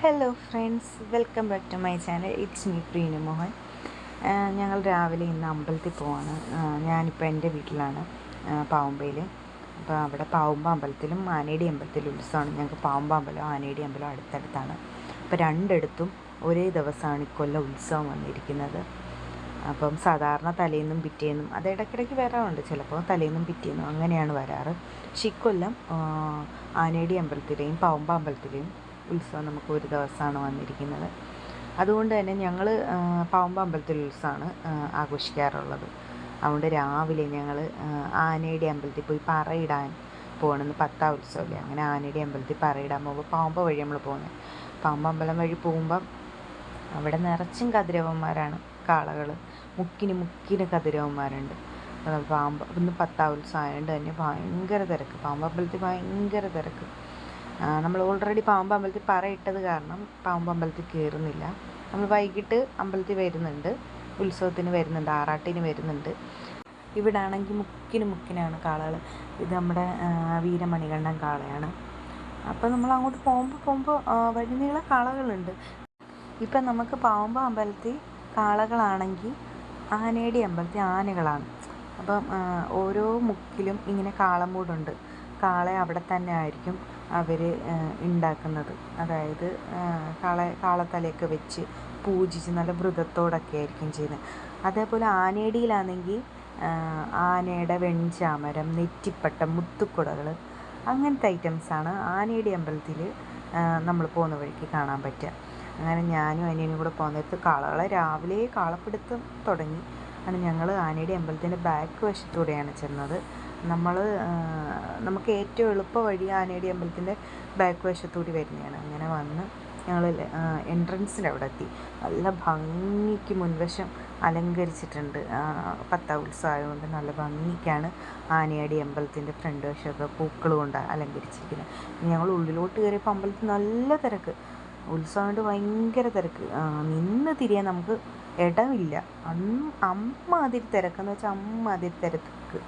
Hello friends welcome back to my channel it's me Preenu Mohan ഞങ്ങൾ രാവിലെ ഇന്ന് അമ്പലത്തിൽ പോവാണ്. ഞാനിപ്പോൾ എന്റെ വീട്ടിലാണ് പാവുമ്പയിൽ അപ്പോൾ അവിടെ പാവുമ്പ അമ്പലത്തിലും ആനേടി അമ്പലത്തിലും ഉത്സവമാണ്. ഞങ്ങൾക്ക് പാവുമ്പ അമ്പലം ആനേടി അമ്പലം അടുത്തടുത്താണ്. അപ്പോൾ രണ്ടിടത്തും ഒരേ ദിവസമാണ് ഇക്കൊല്ലം ഉത്സവം വന്നിരിക്കുന്നത്. അപ്പം സാധാരണ തലേന്നും പിറ്റേന്നും അത് ഇടയ്ക്കിടയ്ക്ക് വരാറുണ്ട്. ചിലപ്പോൾ തലേന്നും പിറ്റേന്നും അങ്ങനെയാണ് വരാറ്. പക്ഷെ ഇക്കൊല്ലം ആനേടി അമ്പലത്തിലെയും പാവുമ്പ അമ്പലത്തിലെയും ഉത്സവം നമുക്ക് ഒരു ദിവസമാണ് വന്നിരിക്കുന്നത്. അതുകൊണ്ട് തന്നെ ഞങ്ങൾ പാവുമ്പ അമ്പലത്തിൽ ഉത്സവമാണ് ആഘോഷിക്കാറുള്ളത്. അതുകൊണ്ട് രാവിലെ ഞങ്ങൾ ആനയുടെ അമ്പലത്തിൽ പോയി പറയിടാൻ പോകണമെന്ന് പത്താം ഉത്സവമില്ലേ അങ്ങനെ ആനയുടെ അമ്പലത്തിൽ പറയിടാൻ പോകുമ്പോൾ പാവമ്പ വഴി നമ്മൾ പോകുന്നത് പാമ്പ അമ്പലം വഴി പോകുമ്പം അവിടെ നിറച്ചും കതിരവന്മാരാണ് കാളകൾ മുക്കിന് മുക്കിന് കതിരവന്മാരുണ്ട്. പാമ്പ ഇന്ന് പത്താം ഉത്സവം ആയതുകൊണ്ട് തന്നെ ഭയങ്കര തിരക്ക്. പാമ്പമ്പലത്തിൽ ഭയങ്കര തിരക്ക്. നമ്മൾ ഓൾറെഡി പാമ്പ് അമ്പലത്തിൽ പറയിട്ടത് കാരണം പാമ്പ് അമ്പലത്തിൽ കയറുന്നില്ല നമ്മൾ വൈകിട്ട് അമ്പലത്തിൽ വരുന്നുണ്ട്. ഉത്സവത്തിന് വരുന്നുണ്ട്. ആറാട്ടിന് വരുന്നുണ്ട്. ഇവിടെ ആണെങ്കിൽ മുക്കിന് മുക്കിനാണ് കാളകൾ ഇത് നമ്മുടെ വീരമണികണ്ഠൻ കാളയാണ്. അപ്പോൾ നമ്മൾ അങ്ങോട്ട് പോകുമ്പോൾ പോകുമ്പോൾ വഴിനീള കാളകളുണ്ട്. ഇപ്പം നമുക്ക് പാമ്പ അമ്പലത്തിൽ കാളകളാണെങ്കിൽ ആനയുടെ അമ്പലത്തിൽ ആനകളാണ്. അപ്പം ഓരോ മുക്കിലും ഇങ്ങനെ കാളമൂടുണ്ട്. കാള അവിടെ തന്നെ ആയിരിക്കും. അവർ ഉണ്ടാക്കുന്നത് അതായത് കാള കാളത്തലയൊക്കെ വെച്ച് പൂജിച്ച് നല്ല വ്രതത്തോടൊക്കെ ആയിരിക്കും ചെയ്യുന്നത്. അതേപോലെ ആനേടിയിലാണെങ്കിൽ ആനയുടെ വെൺചാമരം നെറ്റിപ്പട്ടം മുത്തുക്കുടകൾ അങ്ങനത്തെ ഐറ്റംസാണ് ആനയുടെ അമ്പലത്തിൽ നമ്മൾ പോകുന്ന വഴിക്ക് കാണാൻ പറ്റുക. അങ്ങനെ ഞാനും അനിയനും കൂടെ പോകുന്നിടത്ത് കാളകളെ രാവിലെ കാളപ്പിടുത്തം തുടങ്ങി. അങ്ങനെ ഞങ്ങൾ ആനയുടെ അമ്പലത്തിന്റെ ബാക്ക് വശത്തൂടെയാണ് ചെന്നത്. നമ്മൾ നമുക്ക് ഏറ്റവും എളുപ്പ വഴി ആനയുടെ അമ്പലത്തിന്റെ ബാക്ക് വശത്തൂടി വരുന്നതാണ്. അങ്ങനെ വന്ന് ഞങ്ങൾ എൻട്രൻസിൽ അവിടെ എത്തി നല്ല ഭംഗിക്ക് മുൻവശം അലങ്കരിച്ചിട്ടുണ്ട്. പത്താം ഉത്സവം ആയതുകൊണ്ട് നല്ല ഭംഗിക്കാണ് ആനയാടി അമ്പലത്തിന്റെ ഫ്രണ്ട് വശമൊക്കെ പൂക്കൾ കൊണ്ട് അലങ്കരിച്ചിരിക്കുന്നത്. ഞങ്ങൾ ഉള്ളിലോട്ട് കയറിയപ്പോൾ അമ്പലത്തിൽ നല്ല തിരക്ക്. ഉത്സവം കൊണ്ട് ഭയങ്കര തിരക്ക്. നിന്ന് തിരിയാൻ നമുക്ക് ഇടമില്ല അമ്മാതിരി തിരക്കെന്ന് വെച്ചാൽ അമ്മാതിരി തിരക്ക്.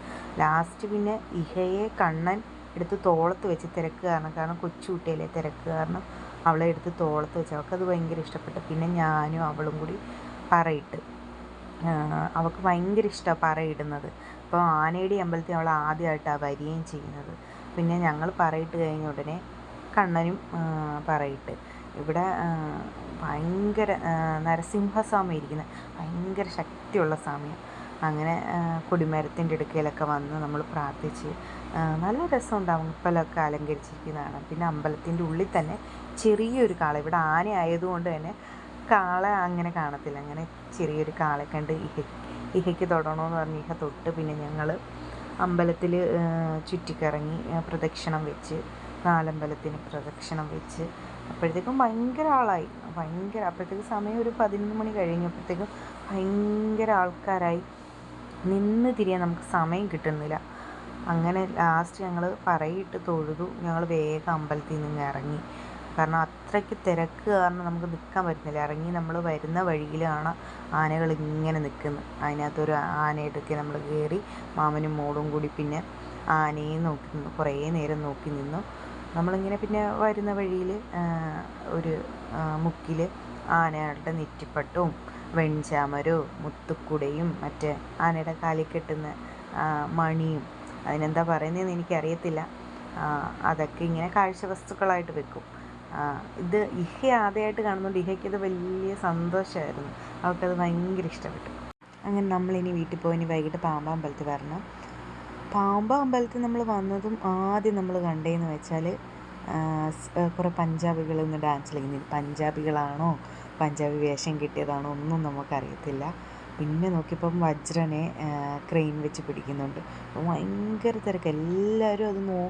ലാസ്റ്റ് പിന്നെ ഇഹയെ കണ്ണൻ എടുത്ത് തോളത്ത് വെച്ച് തിരക്ക് കാരണം കാരണം കൊച്ചുകുട്ടിയിലെ തിരക്ക് കാരണം അവളെ എടുത്ത് തോളത്ത് വെച്ച്. അവൾക്കത് ഭയങ്കര ഇഷ്ടപ്പെട്ടു. പിന്നെ ഞാനും അവളും കൂടി പറയിട്ട്. അവൾക്ക് ഭയങ്കര ഇഷ്ടമാണ് പറയിടുന്നത്. അപ്പോൾ ആനയുടെ അമ്പലത്തിൽ അവൾ ആദ്യമായിട്ടാണ് വരികയും ചെയ്യുന്നത്. പിന്നെ ഞങ്ങൾ പറയിട്ട് കഴിഞ്ഞ ഉടനെ കണ്ണനും പറയിട്ട്. ഇവിടെ ഭയങ്കര നരസിംഹസ്വാമി ഇരിക്കുന്നത് ഭയങ്കര ശക്തിയുള്ള സ്വാമിയാണ് അങ്ങനെ കൊടിമരത്തിന്റെ അടുക്കലൊക്കെ വന്ന് നമ്മൾ പ്രാർത്ഥിച്ച് നല്ല രസമുണ്ട് അമ്പലമൊക്കെ അലങ്കരിച്ചിരിക്കുന്നതാണ്. പിന്നെ അമ്പലത്തിന്റെ ഉള്ളിൽ തന്നെ ചെറിയൊരു കാള. ഇവിടെ ആന ആയതുകൊണ്ട് തന്നെ കാള അങ്ങനെ കാണത്തില്ല. അങ്ങനെ ചെറിയൊരു കാളെ കണ്ട് ഇഹ ഇഹയ്ക്ക് തൊടണമെന്ന് പറഞ്ഞ് ഇഹ തൊട്ട് പിന്നെ ഞങ്ങൾ അമ്പലത്തിൽ ചുറ്റിക്കറങ്ങി പ്രദക്ഷിണം വെച്ച് നാലമ്പലത്തിന് പ്രദക്ഷിണം വെച്ച് അപ്പോഴത്തേക്കും ഭയങ്കര ആളായി. ഭയങ്കര അപ്പോഴത്തേക്കും സമയം ഒരു പതിനൊന്ന് മണി കഴിഞ്ഞപ്പോഴത്തേക്കും ഭയങ്കര ആൾക്കാരായി. നിന്ന് തിരിയാൻ നമുക്ക് സമയം കിട്ടുന്നില്ല. അങ്ങനെ ലാസ്റ്റ് ഞങ്ങൾ പറയിട്ട് തൊഴുതു. ഞങ്ങൾ വേഗം അമ്പലത്തിൽ നിന്ന് ഇറങ്ങി. കാരണം അത്രയ്ക്ക് തിരക്ക് കാരണം നമുക്ക് നിൽക്കാൻ പറ്റുന്നില്ല. ഇറങ്ങി നമ്മൾ വരുന്ന വഴിയിലാണ് ആനകൾ ഇങ്ങനെ നിൽക്കുന്നത്. അതിനകത്തൊരു ആനയെടുക്കെ നമ്മൾ കയറി മാമനും മോളും കൂടി പിന്നെ ആനയെ നോക്കി കുറേ നേരം നോക്കി നിന്നു. നമ്മളിങ്ങനെ പിന്നെ വരുന്ന വഴിയിൽ ഒരു മുക്കിൽ ആനകളുടെ നെറ്റിപ്പട്ടും വെൺചാമരവും മുത്തുക്കുടയും മറ്റേ ആനയുടെ കാലിൽ കെട്ടുന്ന മണിയും. അതിനെന്താ പറയുന്നതെന്ന് എനിക്കറിയത്തില്ല. അതൊക്കെ ഇങ്ങനെ കാഴ്ച വസ്തുക്കളായിട്ട് വെക്കും ഇത് ഇഹ ആദ്യമായിട്ട് കാണുന്നതുകൊണ്ട് ഇഹയ്ക്കത് വലിയ സന്തോഷമായിരുന്നു അവൾക്കത് ഭയങ്കര ഇഷ്ടപ്പെട്ടു. അങ്ങനെ നമ്മളിനി വീട്ടിൽ പോയി ഇനി വൈകിട്ട് പാമ്പ അമ്പലത്തിൽ വരണം. പാമ്പ അമ്പലത്തിൽ നമ്മൾ വന്നതും ആദ്യം നമ്മൾ കണ്ടതെന്ന് വെച്ചാൽ കുറേ പഞ്ചാബികൾ ഇന്ന് ഡാൻസ് കളിക്കുന്നത് പഞ്ചാബികളാണോ? പഞ്ചാബി വേഷം കിട്ടിയതാണോ? ഒന്നും നമുക്കറിയത്തില്ല. പിന്നെ നോക്കിയപ്പം വജ്രനെ ക്രെയിൻ വെച്ച് പിടിക്കുന്നുണ്ട്. അപ്പോൾ ഭയങ്കര തിരക്ക്. എല്ലാവരും അത് നോ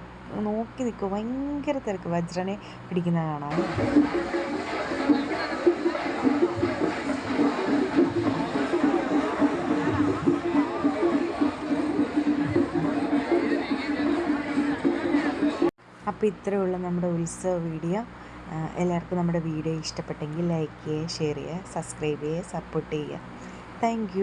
നോക്കി നിൽക്കും. ഭയങ്കര തിരക്ക് വജ്രനെ പിടിക്കുന്ന കാണാൻ. അപ്പോൾ ഉള്ളൂ നമ്മുടെ ഉത്സവ വീഡിയോ. എല്ലാവർക്കും നമ്മുടെ വീഡിയോ ഇഷ്ടപ്പെട്ടെങ്കിൽ ലൈക്ക് ചെയ്യുക ഷെയർ ചെയ്യുക സബ്സ്ക്രൈബ് ചെയ്യുക സപ്പോർട്ട് ചെയ്യുക. താങ്ക്